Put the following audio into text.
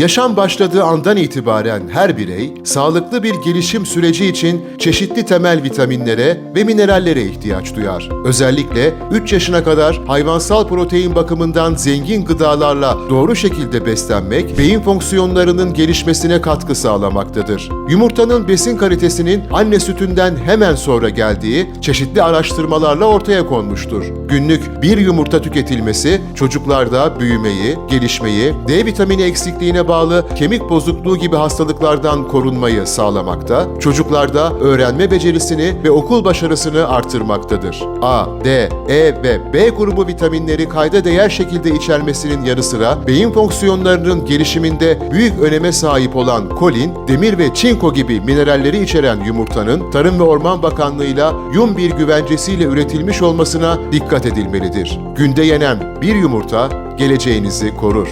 Yaşam başladığı andan itibaren her birey sağlıklı bir gelişim süreci için çeşitli temel vitaminlere ve minerallere ihtiyaç duyar. Özellikle 3 yaşına kadar hayvansal protein bakımından zengin gıdalarla doğru şekilde beslenmek beyin fonksiyonlarının gelişmesine katkı sağlamaktadır. Yumurtanın besin kalitesinin anne sütünden hemen sonra geldiği çeşitli araştırmalarla ortaya konmuştur. Günlük bir yumurta tüketilmesi çocuklarda büyümeyi, gelişmeyi, D vitamini eksikliğine bağlı kemik bozukluğu gibi hastalıklardan korunmayı sağlamakta, çocuklarda öğrenme becerisini ve okul başarısını artırmaktadır. A, D, E ve B grubu vitaminleri kayda değer şekilde içermesinin yanı sıra beyin fonksiyonlarının gelişiminde büyük öneme sahip olan kolin, demir ve çinko gibi mineralleri içeren yumurtanın Tarım ve Orman Bakanlığı'yla yum bir güvencesiyle üretilmiş olmasına dikkat edilmelidir. Günde yenen bir yumurta geleceğinizi korur.